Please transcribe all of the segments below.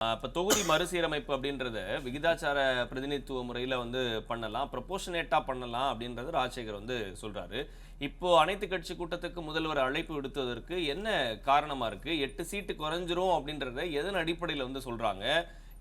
இப்போ தொகுதி மறுசீரமைப்பு அப்படின்றத விகிதாச்சார பிரதிநிதித்துவ முறையில் வந்து பண்ணலாம். ப்ரொபோஷனேட்டாக பண்ணலாம் அப்படின்றது ராஜசேகர் வந்து சொல்கிறாரு இப்போது அனைத்து கட்சி கூட்டத்துக்கு முதல்வர் அழைப்பு விடுத்ததற்கு என்ன காரணமாக இருக்குது எட்டு சீட்டு குறைஞ்சிரும் அப்படின்றத எதன் அடிப்படையில் வந்து சொல்கிறாங்க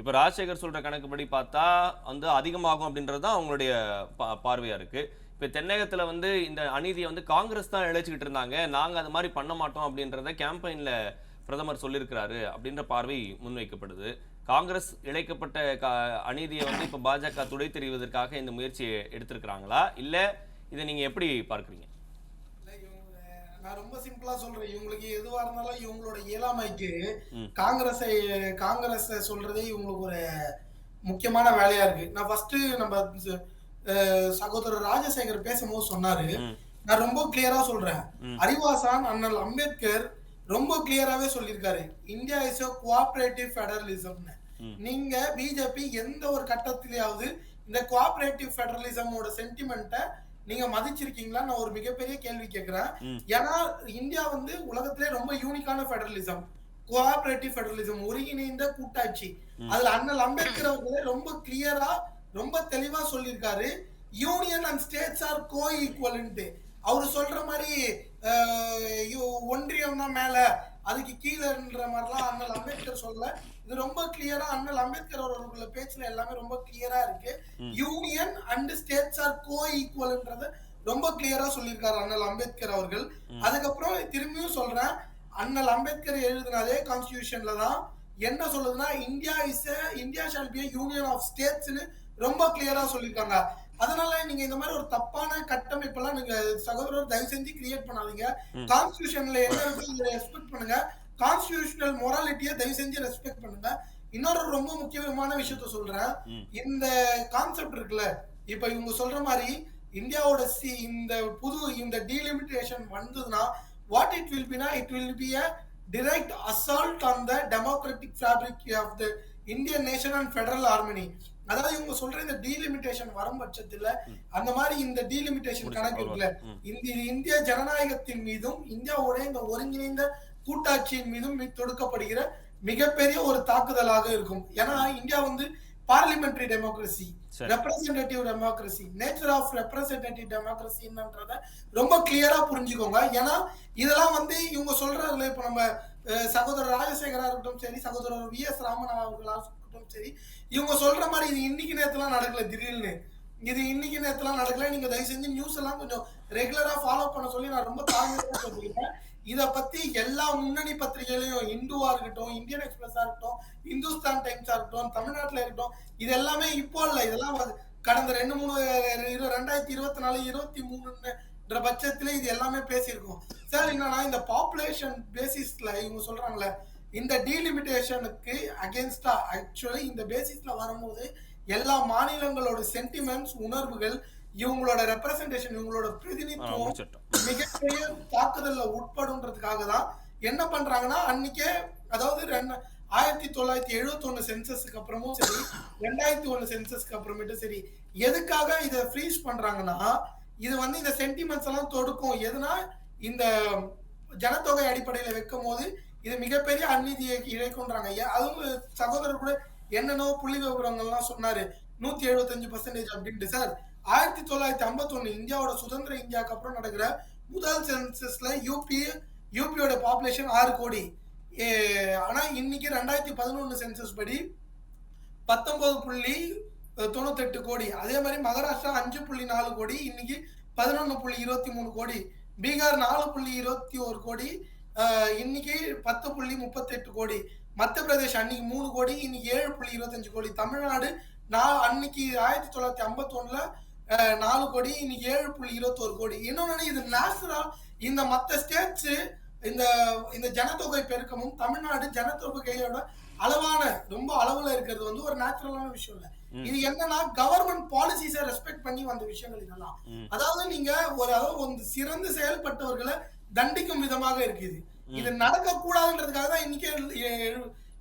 இப்போ ராஜசேகர் சொல்கிற கணக்குப்படி பார்த்தா வந்து அதிகமாகும் அப்படின்றது தான் அவங்களுடைய பா பார்வையாக இருக்குது இப்போ தென்னகத்தில் வந்து இந்த அநீதியை வந்து காங்கிரஸ் தான் இழைச்சிக்கிட்டு இருந்தாங்க. நாங்கள் அது மாதிரி பண்ண மாட்டோம் அப்படின்றத கேம்பெயினில் பிரதமர் சொல்லியிருக்கிறாரு அப்படின்ற பார்வை முன்வைக்கப்படுது. காங்கிரஸ் இழைக்கப்பட்ட கா அநீதியை வந்து இப்போ பாஜக துடை தெரிவதற்காக இந்த முயற்சியை எடுத்திருக்கிறாங்களா? இல்ல இதை நீங்க எப்படி பார்க்குறீங்க? நான் ரொம்ப சிம்பிளா சொல்றேன். இவங்களுக்கு எதுவா இருந்தாலும் இவங்களோட இயலாமைக்கு. காங்கிரஸை காங்கிரஸ் சொல்றதே இவங்களுக்கு ஒரு முக்கியமான வேலையா இருக்கு. நான் ஃபர்ஸ்ட் நம்ம சகோதரர் ராஜசேகர் பேசும்போது சொன்னாரு. நான் ரொம்ப கிளியரா சொல்றேன். அறிவாசான் அண்ணல் அம்பேத்கர் ரொம்ப கிளியராவே சொல்லியிருக்காரு. இந்தியா இஸ் a கோஆபரேட்டிவ் ஃபெடரலிசம்னு. நீங்க பிஜேபி எந்த ஒரு கட்டத்திலேயாவது இந்த கோஆபரேட்டிவ் ஃபெடரலிசமோட சென்டிமெண்ட்டை நீங்க மதிச்சிருக்கீங்களா நான் ஒரு மிகப்பெரிய கேள்வி கேட்கிறேன். ஏன்னா இந்தியா வந்து உலகத்திலே ரொம்ப யூனிக்கான ஃபெடரலிசம் கோஆபரேட்டிவ் ஃபெடரலிசம் ஒருங்கிணைந்த கூட்டாட்சி. அதுல அண்ணல் அம்பேத்கர் அவர்களே ரொம்ப கிளியரா ரொம்ப தெளிவா சொல்லியிருக்காரு. யூனியன் அண்ட் ஸ்டேட்ஸ் ஆர் கோ ஈக்குவல்ன்ட்டு அவர் சொல்ற மாதிரி ஒன்றியம் தான் மேல அதுக்கு கீழேன்ற மாதிரிலாம் அண்ணல் அம்பேத்கர் சொல்லல. இது ரொம்ப கிளியரா அண்ணல் அம்பேத்கர் அவர்களோட பேச்சுல எல்லாமே ரொம்ப கிளியரா இருக்கு. யூனியன் அண்ட் ஸ்டேட்ஸ் ஆர் கோ ஈக்குவல்ன்றத ரொம்ப கிளியரா சொல்லியிருக்காரு அண்ணல் அம்பேத்கர் அவர்கள். அதுக்கப்புறம் திரும்பியும் சொல்றேன். அண்ணல் அம்பேத்கர் எழுதின அதே கான்ஸ்டிடியூஷன்ல தான் என்ன சொல்லுதுன்னா India is India shall be union of ஸ்டேட்ஸ்னு ரொம்ப கிளியரா சொல்லியிருக்காங்க. அதனால நீங்க இந்த மாதிரி ஒரு தப்பான கட்டமைப்பெல்லாம் நீங்க சகோதரர் தயவு செஞ்சு கிரியேட் பண்ணாதீங்க. கான்ஸ்டிடியூஷன்ல என்ன இருக்கு ரெஸ்பெக்ட் பண்ணுங்க கான்ஸ்டிடியூஷனல் மொராலிட்டியை தயவு செஞ்சு ரெஸ்பெக்ட் பண்ணுங்க. இன்னொரு ரொம்ப முக்கியமான விஷயத்த சொல்றேன். இந்த கான்செப்ட் இருக்குல்ல இப்ப இவங்க சொல்ற மாதிரி இந்தியாவோட சி இந்த புது இந்த டீலிமிட்டேஷன் வந்ததுன்னா what it will be a it will be a direct assault on the democratic fabric of the Indian nation and federal harmony அதாவது இவங்க சொல்ற இந்த டீலிமிட்டேஷன் வரும் பட்சத்துல அந்த மாதிரி இந்த டீலிமிட்டேஷன் கணக்கு இருக்குல்ல. இந்திய ஜனநாயகத்தின் மீதும் இந்தியாவுடைய இந்த ஒருங்கிணைந்த கூட்டாட்சியின் மீதும் தொடுக்கப்படுகிற மிகப்பெரிய ஒரு தாக்குதலாக இருக்கும். ஏன்னா இந்தியா வந்து parliamentary democracy. Representative democracy nature of representative டெமோக்ரஸின்றத ரொம்ப கிளியரா புரிஞ்சுக்கோங்க. ஏன்னா இதெல்லாம் வந்து இவங்க சொல்றாருல இப்ப நம்ம சகோதரர் ராஜசேகரா இருக்கட்டும் சரி சகோதரர் வி எஸ் ராமன் அவர்களா இருக்கட்டும். சரி இவங்க சொல்ற மாதிரி இது இன்னைக்கு நேரத்துலாம் நடக்கல திடீர்னு. இது இன்னைக்கு நேரத்துலாம் நடக்கல. நீங்க தயவு செஞ்சு நியூஸ் எல்லாம் கொஞ்சம் ரெகுலரா ஃபாலோ பண்ண சொல்லி நான் ரொம்ப தாழ்மையா சொல்லியிருக்கேன் இத பத்தி எல்லா முன்னணி பத்திரிகைகளையும் இந்துவா இருக்கட்டும் இந்தியன் எக்ஸ்பிரஸா இருக்கட்டும் இந்துஸ்தான் டைம்ஸா இருக்கட்டும் தமிழ்நாட்டுல இருக்கட்டும் இது எல்லாமே இப்போ இல்ல. இதெல்லாம் கடந்த ரெண்டு மூணு ரெண்டாயிரத்தி இருபத்தி நாலு இருபத்தி மூணுன்ற பட்சத்துல இது எல்லாமே பேசியிருக்கோம். சார் என்னன்னா இந்த பாப்புலேஷன் பேசிஸ்ல இவங்க சொல்றாங்களே இந்த டீலிமிட்டேஷனுக்கு அகேன்ஸ்டா ஆக்சுவலி இந்த பேசிஸ்ல வரும்போது எல்லா மாநிலங்களோட சென்டிமெண்ட்ஸ் உணர்வுகள் இவங்களோட ரெப்ரசன்டேஷன் இவங்களோட பிரதிநிதித்துவம் மிகப்பெரிய தாக்குதல்ல உட்படுன்றதுக்காக தான் என்ன பண்றாங்கன்னா அன்னைக்கே அதாவது ஆயிரத்தி தொள்ளாயிரத்தி எழுபத்தி ஒண்ணு சென்சஸ்க்கு அப்புறமும் சரி ரெண்டாயிரத்தி ஒண்ணு சென்சஸ்க்கு அப்புறமேட்டும் சரி எதுக்காக இதை ஃப்ரீஸ் பண்றாங்கன்னா இது வந்து இந்த சென்டிமெண்ட்ஸ் எல்லாம் தொடுக்கும். எதுனா இந்த ஜனத்தொகை அடிப்படையில வைக்கும் போது இது மிகப்பெரிய அந்நீதியை இழைக்கும்ன்றாங்க ஏன் அதுவும் சகோதரர் கூட என்னென்னோ புள்ளி விவரங்கள்லாம் சொன்னாரு. நூத்தி எழுபத்தஞ்சு பர்சன்டேஜ் அப்படின்ட்டு. சார் ஆயிரத்தி தொள்ளாயிரத்தி ஐம்பத்தி ஒண்ணு இந்தியாவோட சுதந்திர இந்தியாவுக்கு அப்புறம் நடக்கிற முதல் சென்சஸ்ல யூபி யூபியோட பாப்புலேஷன் ஆறு கோடி. ஏ, ஆனா இன்னைக்கு ரெண்டாயிரத்தி பதினொன்னு சென்சஸ் படி பத்தொன்பது புள்ளி தொண்ணூத்தெட்டு கோடி. அதே மாதிரி மகாராஷ்டிரா அஞ்சு புள்ளி நாலு கோடி. இன்னைக்கு பதினொன்னு புள்ளி இருபத்தி மூணு கோடி. பீகார் நாலு புள்ளி இருபத்தி ஒரு கோடி. இன்னைக்கு பத்து புள்ளி முப்பத்தெட்டு கோடி. மத்திய பிரதேஷ் அன்னைக்கு மூணு கோடி இன்னைக்கு ஏழு புள்ளி இருபத்தஞ்சு கோடி. தமிழ்நாடு நான் அன்னைக்கு ஆயிரத்தி தொள்ளாயிரத்தி ஐம்பத்தி ஒண்ணுல நாலு கோடி இன்னைக்கு ஏழு புள்ளி இருபத்தோரு கோடி. இன்னொன்னு இது நேச்சுரல் இந்த மத்த ஸ்டேட்ஸ் இந்த இந்த ஜனத்தொகை பெருக்கமும் தமிழ்நாடு ஜனத்தொகையோட அளவான ரொம்ப அளவுல இருக்கிறது வந்து ஒரு நேச்சுரலான விஷயம் இல்ல. இது என்னன்னா கவர்மெண்ட் பாலிசிஸை ரெஸ்பெக்ட் பண்ணி வந்த விஷயங்கள் இதெல்லாம். அதாவது நீங்க ஒரு ஒரு சிறந்து செயல்பட்டவர்களை தண்டிக்கும் விதமாக இருக்குது. இது நடக்க கூடாதுன்றதுக்காக தான் இன்னைக்கு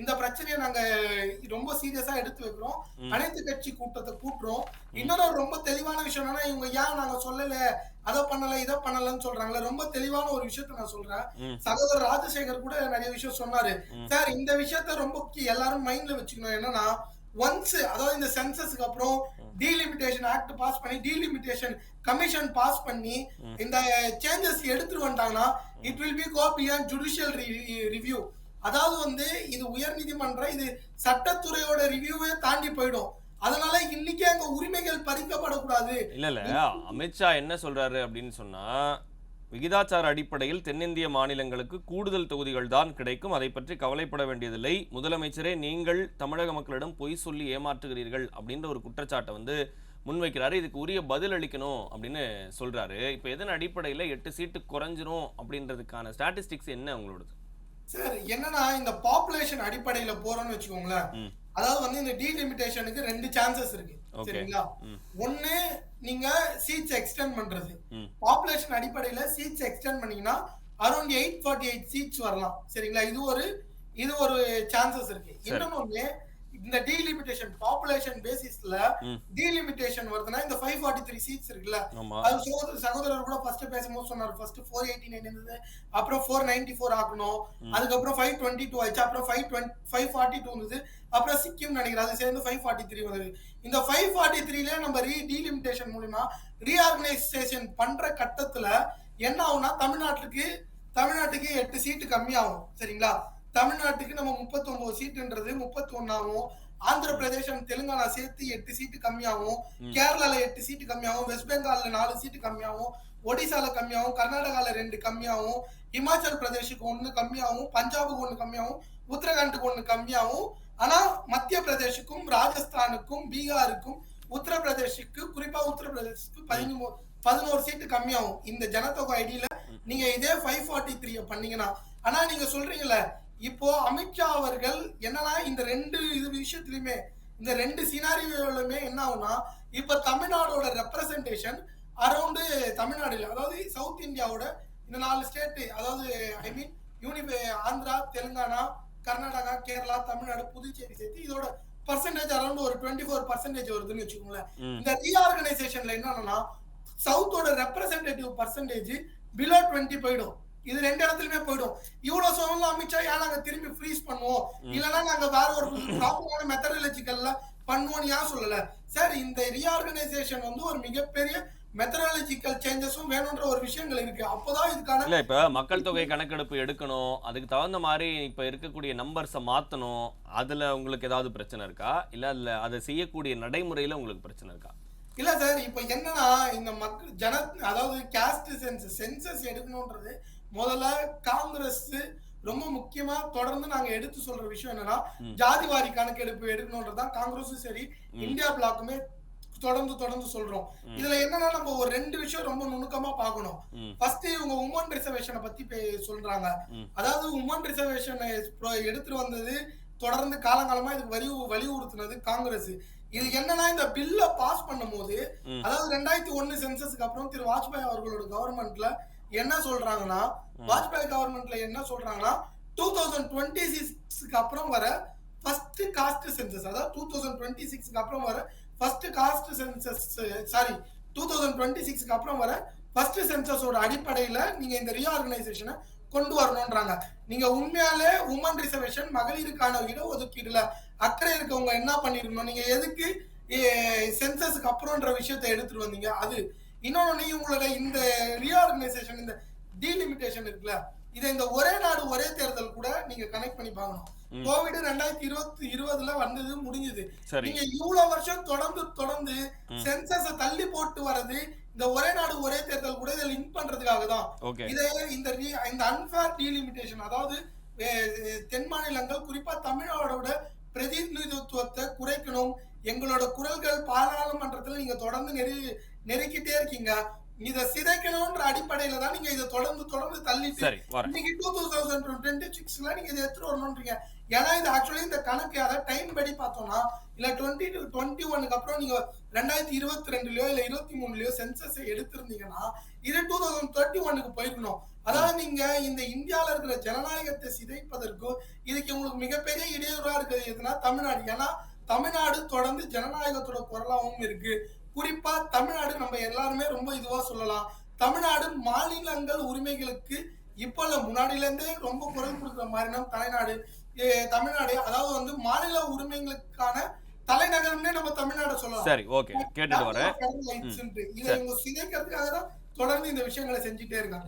இந்த பிரச்சனையை நாங்க ரொம்ப சீரியஸா எடுத்து வைக்கிறோம். அனைத்து கட்சி கூட்டத்தை கூட்டுறோம். இன்னொரு ரொம்ப தெளிவான விஷயம் என்னன்னா இவங்க ஏன் நாங்க சொல்லல அதை பண்ணல இதை பண்ணலன்னு சொல்றாங்களே ரொம்ப தெளிவான ஒரு விஷயத்த நான் சொல்றேன். சகோதரர் ராஜசேகர் கூட நிறைய விஷயம் சொன்னாரு. சார் இந்த விஷயத்த ரொம்ப எல்லாரும் மைண்ட்ல வச்சுக்கணும். என்னன்னா ஒன்ஸ் அதாவது இந்த சென்சஸ்க்கு அப்புறம் டீலிமிட்டேஷன் ஆக்ட் பாஸ் பண்ணி டீலிமிட்டேஷன் கமிஷன் பாஸ் பண்ணி இந்த சேஞ்சஸ் எடுத்துட்டு வந்துட்டாங்கன்னா it will be go beyond judicial review அதாவது வந்து இது உயர் நீதிமன்றம் இது சட்டத்துறையோட ரிவ்யூவே தாண்டி போயிடும். அதனால இன்னைக்கே அங்க உரிமைகள் பறிக்கப்படக்கூடாது. இல்ல இல்ல அமித்ஷா என்ன சொல்றாரு அப்படின்னு சொன்னா விகிதாச்சார அடிப்படையில் தென்னிந்திய மாநிலங்களுக்கு கூடுதல் தொகுதிகள் தான் கிடைக்கும். அதை பற்றி கவலைப்பட வேண்டியதில்லை. முதலமைச்சரே நீங்கள் தமிழக மக்களிடம் பொய் சொல்லி ஏமாற்றுகிறீர்கள் அப்படின்ற ஒரு குற்றச்சாட்டை வந்து முன்வைக்கிறாரு. இதுக்கு உரிய பதில் அளிக்கணும் அப்படின்னு சொல்றாரு. இப்போ எதன் அடிப்படையில் எட்டு சீட்டு குறைஞ்சிரும் அப்படின்றதுக்கான ஸ்டாட்டிஸ்டிக்ஸ் என்ன உங்களோடது? சார் என்னன்னா இந்த பாப்புலேஷன் அடிப்படையில போறோம்னு வச்சுக்கோங்களேன். ம். அதாவது வந்து இந்த டீலிமிட்டேஷனுக்கு ரெண்டு சான்சஸ் இருக்கு. சரிங்களா. ஒண்ணு நீங்க சீட்ஸ் எக்ஸ்டெண்ட் பண்றது. பாப்புலேஷன் அடிப்படையில சீட்ஸ் எக்ஸ்டெண்ட் பண்ணீங்கன்னா around eight forty eight seats வரலாம். சரிங்களா? இது ஒரு இது ஒரு சான்சஸ் இருக்கு. இன்னொன்னு இந்த டீலிமிட்டேஷன் பாப்புலேஷன் பேசிஸ்ல. டீலிமிட்டேஷன் வருதுன்னா இந்த ஃபைவ் ஃபார்ட்டி த்ரீ சீட்ஸ் இருக்குல்ல அது சகோதரர் சகோதரர் கூட ஃபர்ஸ்ட் பேசும்போது சொன்னார் ஃபர்ஸ்ட் ஃபோர் எயிட்டி நைன் இருந்தது அப்புறம் ஃபோர் நைன்டி ஃபோர் ஆக்கணும் ம். அதுக்கப்புறம் ஃபைவ் டுவெண்ட்டி டூ ஆயிடுச்சு அப்புறம் five twenty five forty two இருந்தது அப்புறம் சிக்கிம் நினைக்கிறேன் அது சேர்ந்து ஃபைவ் ஃபார்ட்டி த்ரீ வந்தது இந்த ஃபைவ் ஃபார்ட்டி த்ரீல நம்ம ரீ டீலிமிட்டேஷன் மூலியமா ரீஆர்கனைசேஷன் பண்ற கட்டத்துல என்ன ஆகும்னா தமிழ்நாட்டுக்கு தமிழ்நாட்டுக்கு எட்டு சீட்டு கம்மியாகும் சரிங்களா தமிழ்நாட்டுக்கு நம்ம முப்பத்தொன்பது சீட்டுன்றது முப்பத்தி ஒன்னாகும் ஆந்திர பிரதேசம் தெலுங்கானா சேர்த்து எட்டு சீட்டு கம்மியாகும். கேரளால எட்டு சீட்டு கம்மியாகும் வெஸ்ட் பெங்கால்ல நாலு சீட்டு கம்மியாகும் ஒடிசால கம்மியாகும் கர்நாடகால ரெண்டு கம்மியாகும் இமாச்சல் பிரதேஷுக்கு ஒண்ணு கம்மியாகும் பஞ்சாபுக்கு ஒண்ணு கம்மியாகும் உத்தரகாண்டுக்கு ஒண்ணு கம்மியாகும் ஆனா மத்திய பிரதேஷுக்கும் ராஜஸ்தானுக்கும் பீகாருக்கும் உத்தரப்பிரதேஷுக்கு குறிப்பா உத்தரப்பிரதேஷுக்கு பதிமூணு பதினோரு சீட்டு கம்மியாகும் இந்த ஜனத்தொகை ஐடியில நீங்க இதே ஃபைவ் ஃபார்ட்டி த்ரீ பண்ணீங்கன்னா ஆனா நீங்க சொல்றீங்கல்ல இப்போ அமித்ஷா அவர்கள் என்னன்னா இந்த ரெண்டு இது விஷயத்துலயுமே இந்த ரெண்டு சினாரியோலுமே என்ன ஆகும்னா இப்ப தமிழ்நாடோட ரெப்ரசன்டேஷன் அரௌண்டு தமிழ்நாடு இல்ல அதாவது சவுத் இந்தியாவோட இந்த நாலு ஸ்டேட் அதாவது ஐ மீன் யூனிபே ஆந்திரா தெலுங்கானா கர்நாடகா கேரளா தமிழ்நாடு புதுச்சேரி சேர்த்து இதோட பர்சன்டேஜ் அரௌண்ட் ஒரு டுவெண்ட்டி ஃபோர் பர்சன்டேஜ் வருதுன்னு வச்சுக்கோங்களேன். இந்த ரீஆர்கனைசேஷன்ல என்னன்னா சவுத்தோட ரெப்ரசன்டேட்டிவ் பர்சன்டேஜ் பிலோ டுவெண்ட்டி போயிடும் இது ரெண்டு இடத்துலயுமே போயிடும். இவ்வளவு சொல்லலாம் அமித்ஷா ஏன் நாங்க திரும்பி ஃப்ரீஸ் பண்ணுவோம்? இல்லைன்னா நாங்க வேற ஒரு ப்ராப்பரான மெத்தடாலஜிக்கல்ல பண்ணுவோம்னு ஏன் சொல்லல. சார் இந்த ரீஆர்கனைசேஷன் வந்து ஒரு மிகப்பெரிய மெத்தடாலஜிக்கல் சேஞ்சஸும் வேணும்ன்ற ஒரு விஷயங்கள் இருக்கு. அப்போதான் இதுக்கான இல்ல இப்ப மக்கள் தொகை கணக்கெடுப்பு எடுக்கணும். அதுக்கு தகுந்த மாதிரி இப்ப இருக்கக்கூடிய நம்பர்ஸை மாத்தணும். அதுல உங்களுக்கு ஏதாவது பிரச்சனை இருக்கா? இல்ல அதுல அதை செய்யக்கூடிய நடைமுறையில உங்களுக்கு பிரச்சனை இருக்கா? இல்ல சார் இப்ப என்னன்னா இந்த மக்கள் ஜன அதாவது கேஸ்ட் சென்சஸ் சென்சஸ் எடுக்கணும்ன்றது முதல்ல காங்கிரஸ் ரொம்ப முக்கியமா தொடர்ந்து நாங்க எடுத்து சொல்ற விஷயம் என்னன்னா. ஜாதிவாரி கணக்கெடுப்பு எடுக்கணும்ன்றதுதான் காங்கிரஸும் சரி. இந்தியா பிளாக்குமே தொடர்ந்து தொடர்ந்து சொல்றோம். இதுல என்னன்னா நம்ம ஒரு ரெண்டு விஷயம் ரொம்ப நுணுக்கமா பார்க்கணும் ம் ஃபர்ஸ்ட் இவங்க உமன் ரிசர்வேஷனை பத்தி சொல்றாங்க. அதாவது உமன் ரிசர்வேஷனை எடுத்துட்டு வந்தது தொடர்ந்து காலங்காலமா இதுக்கு வலி வலியுறுத்தினது காங்கிரஸ் இது என்னன்னா இந்த பில்ல பாஸ் பண்ணும்போது ம். அதாவது ரெண்டாயிரத்தி ஒண்ணு சென்சஸ்க்கு அப்புறம் திரு வாஜ்பாய் அவர்களோட கவர்மெண்ட்ல என்ன சொல்றாங்கன்னா வாஜ்பாய் கவர்மெண்ட்ல என்ன சொல்றாங்கன்னா டூ தௌசண்ட் டுவெண்ட்டி சிக்ஸ்க்கு அப்புறம் வர ஃபர்ஸ்ட் காஸ்ட் சென்சஸ் அதாவது டூ தௌசண்ட் டுவெண்ட்டி சிக்ஸ்க்கு அப்புறம் வர first caste census sorry two thousand twenty சிக்ஸ்க்கு அப்புறம் வர ஃபர்ஸ்ட் சென்சஸோட அடிப்படையில நீங்க இந்த ரீஆர்கனைசேஷனை கொண்டு வரணும்ன்றாங்க. நீங்க உண்மையாலே உமன் ரிசர்வேஷன் மகளிருக்கான இடஒதுக்கீடுல அக்கறை இருக்கவங்க என்ன பண்ணிருக்கணும்? நீங்க எதுக்கு சென்சஸ்க்கு அப்புறம்ன்ற விஷயத்த எடுத்துட்டு வந்தீங்க? அது இன்னொன்னு உங்களோட இந்த ரீஆர்கனைசேஷன் இந்த டீலிமிட்டேஷன் இருக்குல்ல இதை இந்த ஒரே நாடு ஒரே தேர்தல் கூட நீங்க கனெக்ட் பண்ணி பார்க்கணும். கோவிட் ரெண்டாயிரத்தி இருபத்தி இருபதுல வந்தது முடிஞ்சது. நீங்க இவ்வளவு வருஷம் தொடர்ந்து தொடர்ந்து. சென்சஸ தள்ளி போட்டு வர்றது இந்த ஒரே நாடு ஒரே தேர்தல் கூட இதை லிங்க் பண்றதுக்காக தான். இதை இந்த இந்த அன்ஃபேர் டீலிமிட்டேஷன் அதாவது தென் மாநிலங்கள் குறிப்பா தமிழ்நாடோட பிரதிநிதித்துவத்தை குறைக்கணும். எங்களோட குரல்கள் பாராளுமன்றத்துல நீங்க தொடர்ந்து நெரு நெருக்கிட்டே இருக்கீங்க. இத சிதைக்கணும்ன்ற அடிப்படையில தான் நீங்க இதை தொடர்ந்து தொடர்ந்து தள்ளிட்டு இன்னைக்கு டூ தௌசண்ட் டுவெண்ட்டி சிக்ஸ்ல நீங்க இதை எடுத்துட்டு வரணும்ன்றீங்க ஏன்னா இது ஆக்சுவலி இந்த கணக்கு அதாவது டைம் படி பார்த்தோம்னா இல்ல டுவெண்ட்டி டு டுவெண்ட்டி ஒனுக்கு அப்புறம் நீங்க ரெண்டாயிரத்தி இருபத்தி ரெண்டுலயோ இல்ல இருபத்தி மூணுலயோ சென்சஸ் எடுத்திருந்தீங்கன்னா இது டூ தௌசண்ட் தேர்ட்டி ஒனுக்கு போயிருக்கணும். அதாவது நீங்க இந்த இந்தியால இருக்கிற ஜனநாயகத்தை சிதைப்பதற்கும் இதுக்கு உங்களுக்கு மிகப்பெரிய இடையூறா இருக்கிறது எதுனா தமிழ்நாடு. ஏன்னா தமிழ்நாடு தொடர்ந்து ஜனநாயகத்தோட குரலாவும் இருக்கு. குறிப்பா தமிழ்நாடு நம்ம எல்லாருமே ரொம்ப இதுவா சொல்லலாம். தமிழ்நாடு மாநிலங்கள் உரிமைகளுக்கு இப்போ இல்ல முன்னாடில இருந்தே ரொம்ப குரல் கொடுக்குற மாதிரினா தலைநாடு. தமிழ்நாடு. அதாவது வந்து மாநில உரிமைகளுக்கான தலைநகரம்னே நம்ம தமிழ்நாடு சொல்லலாம். சரி ஓகே. கேட்டுட்டு வரேன். இதை இவங்க சிதைக்கிறதுக்காக தான் தொடர்ந்து இந்த விஷயங்களை செஞ்சுட்டே இருக்காங்க.